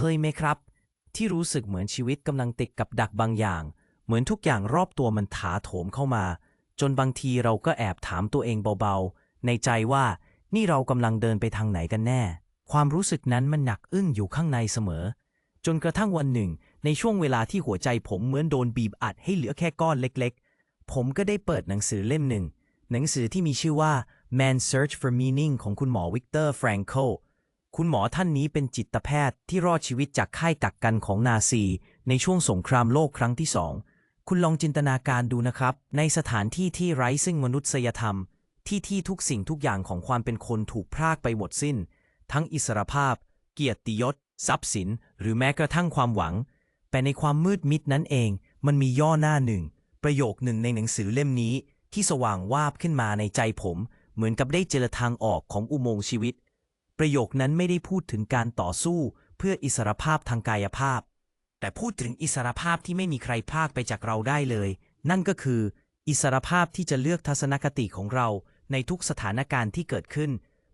เคยไหมครับ ที่รู้สึกเหมือนชีวิตกำลังติดกับดักบางอย่าง เหมือนทุกอย่างรอบตัวมันถาโถมเข้ามา จนบางทีเราก็แอบถามตัวเองเบาๆ ในใจว่านี่เรากำลังเดินไปทางไหนกันแน่ ความรู้สึกนั้นมันหนักอึ้งอยู่ข้างในเสมอ จนกระทั่งวันหนึ่ง ในช่วงเวลาที่หัวใจผมเหมือนโดนบีบอัดให้เหลือแค่ก้อนเล็กๆ ผมก็ได้เปิดหนังสือเล่มหนึ่ง หนังสือที่มีชื่อว่า Man Search for Meaning ของคุณหมอวิกเตอร์แฟรงโค คุณหมอท่านนี้เป็นจิตแพทย์ที่รอดชีวิตจากค่ายกักกันของนาซี ในช่วงสงครามโลกครั้งที่สอง คุณลองจินตนาการดูนะครับ ในสถานที่ที่ไร้ซึ่งมนุษยธรรม ที่ที่ทุกสิ่งทุกอย่างของความเป็นคนถูกพรากไปหมดสิ้น ทั้งอิสรภาพ เกียรติยศ ทรัพย์สิน หรือแม้กระทั่งความหวัง แต่ในความมืดมิดนั้นเอง มันมีย่อหน้าหนึ่ง ประโยคหนึ่งในหนังสือเล่มนี้ ที่สว่างวาบขึ้นมาในใจผม เหมือนกับได้เจอทางออกของอุโมงค์ชีวิต ประโยคนั้นไม่ได้พูดถึงการต่อสู้เพื่ออิสรภาพทางกายภาพ แต่พูดถึงอิสรภาพที่ไม่มีใครพากไปจากเราได้เลย นั่นก็คือ อิสรภาพที่จะเลือกทัศนคติของเราในทุกสถานการณ์ที่เกิดขึ้น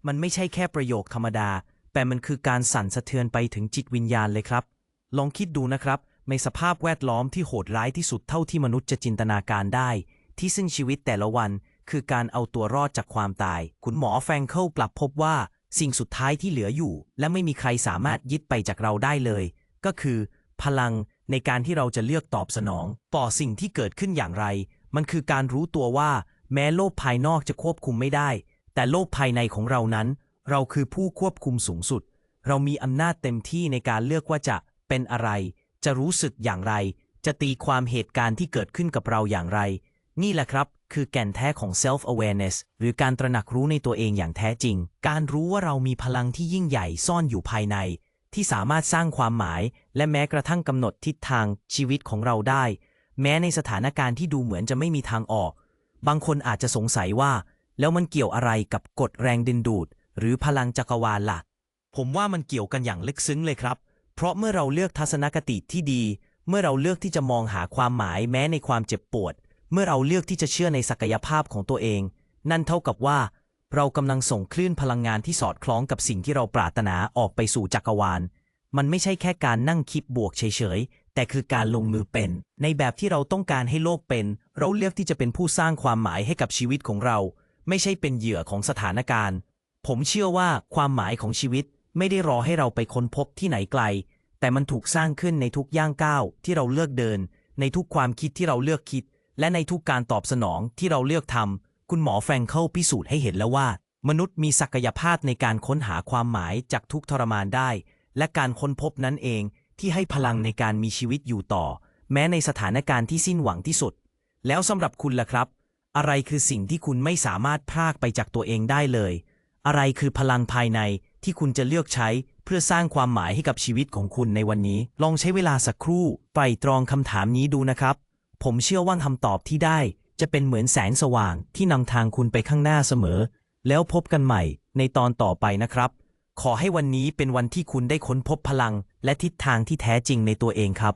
มันไม่ใช่แค่ประโยคธรรมดา แต่มันคือการสั่นสะเทือนไปถึงจิตวิญญาณเลยครับ ลองคิดดูนะครับ ในสภาพแวดล้อมที่โหดร้ายที่สุดเท่าที่มนุษย์จะจินตนาการได้ ที่ซึ่งชีวิตแต่ละวันคือการเอาตัวรอดจากความตาย คุณหมอแฟรงเคิลกลับพบว่า สิ่งสุดท้ายที่เหลืออยู่ และไม่มีใครสามารถยึดไปจากเราได้เลย ก็คือ พลังในการที่เราจะเลือกตอบสนอง ต่อสิ่งที่เกิดขึ้นอย่างไร มันคือการรู้ตัวว่า แม้โลกภายนอกจะควบคุมไม่ได้ แต่โลกภายในของเรานั้น เราคือผู้ควบคุมสูงสุด เรามีอำนาจเต็มที่ในการเลือกว่าจะเป็นอะไร จะรู้สึกอย่างไร จะตีความเหตุการณ์ที่เกิดขึ้นกับเราอย่างไร นี่แหละครับ คือแก่นแท้ของ self awareness หรือการตระหนักรู้ในตัวเองอย่างแท้จริง การรู้ว่าเรามีพลังที่ยิ่งใหญ่ซ่อนอยู่ภายใน ที่สามารถสร้างความหมาย และแม้กระทั่งกำหนดทิศทางชีวิตของเราได้ แม้ในสถานการณ์ที่ดูเหมือนจะไม่มีทางออก บางคนอาจจะสงสัยว่า แล้วมันเกี่ยวอะไรกับกฎแรงดึงดูด หรือพลังจักรวาลล่ะ ผมว่ามันเกี่ยวกันอย่างลึกซึ้งเลยครับ เพราะเมื่อเราเลือกทัศนคติที่ดี เมื่อเราเลือกที่จะมองหาความหมายแม้ในความเจ็บปวด เมื่อเราเลือกที่จะเชื่อในศักยภาพของตัวเอง นั่นเท่ากับว่า เรากำลังส่งคลื่นพลังงานที่สอดคล้องกับสิ่งที่เราปรารถนาออกไปสู่จักรวาล มันไม่ใช่แค่การนั่งคิดบวกเฉยๆ แต่คือการลงมือเป็น ในแบบที่เราต้องการให้โลกเป็น เราเลือกที่จะเป็นผู้สร้างความหมายให้กับชีวิตของเรา ไม่ใช่เป็นเหยื่อของสถานการณ์ ผมเชื่อว่าความหมายของชีวิตไม่ได้รอให้เราไปค้นพบที่ไหนไกล แต่มันถูกสร้างขึ้นในทุกย่างก้าวที่เราเลือกเดิน ในทุกความคิดที่เราเลือกคิด และในทุกการตอบสนองที่เราเลือกทำคุณหมอแฟรงเคิลพิสูจน์ให้เห็นแล้วว่า มนุษย์มีศักยภาพในการค้นหาความหมายจากทุกทรมานได้ และการค้นพบนั้นเองที่ให้พลังในการมีชีวิตอยู่ต่อ แม้ในสถานการณ์ที่สิ้นหวังที่สุด แล้วสำหรับคุณล่ะครับ อะไรคือสิ่งที่คุณไม่สามารถพรากไปจากตัวเองได้เลย อะไรคือพลังภายในที่คุณจะเลือกใช้เพื่อสร้างความหมายให้กับชีวิตของคุณในวันนี้ ลองใช้เวลาสักครู่ไตรตรองคำถามนี้ดูนะครับ ผมเชื่อว่าคำตอบที่ได้จะเป็นเหมือนแสงสว่างที่นำทางคุณไปข้างหน้าเสมอ แล้วพบกันใหม่ในตอนต่อไปนะครับ ขอให้วันนี้เป็นวันที่คุณได้ค้นพบพลัง และทิศทางที่แท้จริงในตัวเองครับ